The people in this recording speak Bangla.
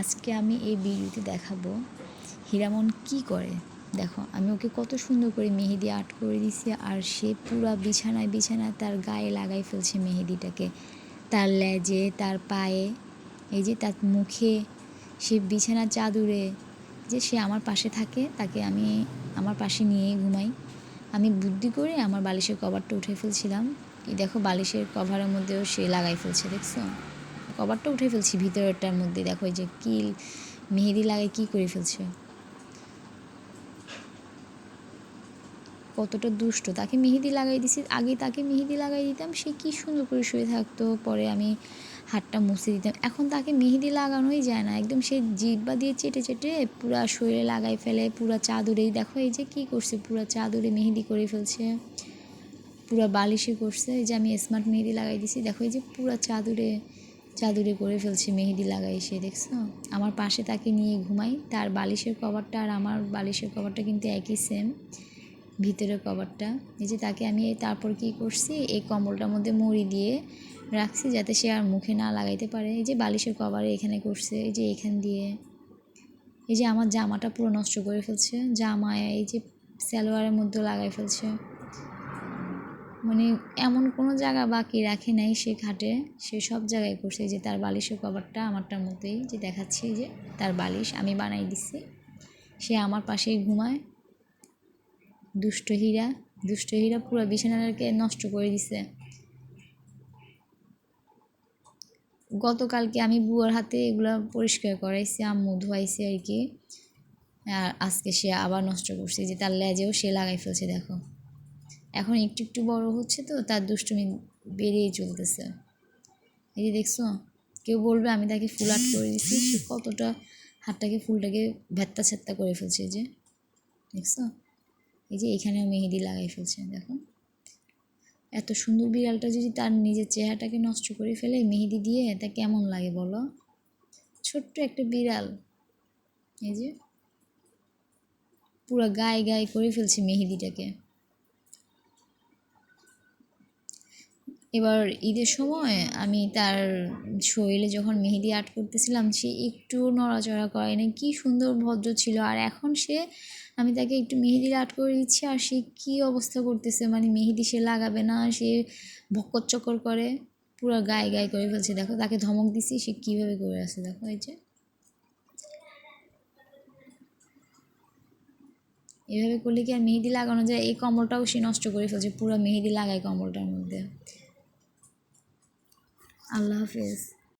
আজকে আমি এই ভিডিওতে দেখাবো হীরামন কি করে। দেখো, আমি ওকে কত সুন্দর করে মেহেদি আর্ট করে দিছি আর সে পুরা বিছানায় বিছানায় তার গায়ে লাগাই ফেলছে মেহেদিটাকে। তার লেজে, তার পায়ে, এই যে তার মুখে, সে বিছানার চাদুরে, যে সে আমার পাশে থাকে তাকে আমি আমার পাশে নিয়ে ঘুমাই। আমি বুদ্ধি করে আমার বালিশের কভারটা উঠে ফেলছিলাম। এই দেখো, বালিশের কভারের মধ্যেও সে লাগাই ফেলছে, দেখছ? কভারটা উঠে ফেলছি, ভিতরেরটার মধ্যে। দেখো যে কি মেহেদি লাগাই কি করে ফেলছে? কতটা দুষ্ট। তাকে মেহেদি লাগাই দিছি, আগে তাকে মেহেদি লাগাই দিতাম, সে কি সুন্দর করে শুয়ে থাকতো। পরে আমি হাতটা মুছে দিতাম। এখন তাকে মেহেদি লাগানোই যায় না। একদম সে জিব্বা দিয়ে চেটে চেটে পুরা শরীরে লাগাই ফেলে, পুরা চাদরেই। দেখো এই যে কি করছে, পুরা চাদরে মেহেদি করে ফেলছে। পুরা বালিশে করছে। এই যে আমি স্মার্ট মেহেদি লাগাই দিছি। দেখো এই যে পুরা চাদরে চাদরে করে ফেলছে, মেহেদি লাগাই সে, দেখছ? আমার পাশে তাকে নিয়ে ঘুমাই, তার বালিশের কভারটা আর আমার বালিশের কভারটা কিন্তু একই সেম ভিতরের কভারটা। এই যে তাকে আমি তারপর কি করছি, এই কম্বলটার মধ্যে মুড়ি দিয়ে রাখছি যাতে সে আর মুখে না লাগাইতে পারে। এই যে বালিশের কভারে এখানে করছে, এই যে এখান দিয়ে। এই যে আমার জামাটা পুরো নষ্ট করে ফেলছে, জামায় এই যে সালোয়ারের মধ্যে লাগাই ফেলছে। মানে এমন কোনো জায়গা বাকি রাখে নাই সে খাটে সে সব জায়গায় করছে। যে তার বালিশের কভারটা আমারটার মধ্যেই যে দেখাচ্ছে যে তার বালিশ আমি বানাই দিচ্ছি সে আমার পাশেই ঘুমায়। দুষ্ট হীরা দুষ্ট হীরা পুরো বিছানাটাকে নষ্ট করে দিছে। গতকালকে আমি বুয়ার হাতে এগুলো পরিষ্কার করাইছি, আম্মু ধোয়াইছে আর কি। আর আজকে সে আবার নষ্ট করছে যে তার লেজেও সে লাগাই ফেলছে, দেখো। এখন একটু একটু বড় হচ্ছে তো, তার দুষ্টুমি বেড়েই চলতেছে। এই যে দেখছ, কেউ বলবে আমি তাকে ফুল আর্ট করে দিচ্ছি সে কতটা হাতটাকে, ফুলটাকে ভেত্তা ছ্যাত্তা করে ফেলছে যে, দেখছ? এই যে এখানেও মেহেদি লাগাই ফেলছে, দেখো। এত সুন্দর বিড়ালটা যদি তার নিজের চেহারাটাকে নষ্ট করে ফেলে, মেহেদি দিয়ে, তা কেমন লাগে বলো? ছোট্ট একটা বিড়াল। এই যে, পুরো গায়ে গায়ে করে ফেলছে মেহেদিটাকে। এবার ঈদের সময় আমি তার শরীরে যখন মেহেদি আর্ট করতেছিলাম, সে একটু নড়াচড়া করে না কি সুন্দর ভদ্র ছিল। আর এখন সে, আমি তাকে একটু মেহেদি আর্ট করে দিচ্ছি, আর সে কী অবস্থা করতেছে মানে মেহেদি সে লাগাবে না, সে ভক্কর চক্কর করে, পুরো গায়ে গায়ে করে ফেলছে। দেখো, তাকে ধমক দিছি সে কীভাবে করে আছে, দেখো এই যে। এভাবে করলে কি আর মেহেদি লাগানো যায়? এই কম্বলটাও সে নষ্ট করে ফেলছে, পুরো মেহেদি লাগায় কম্বলটার মধ্যে। I love this.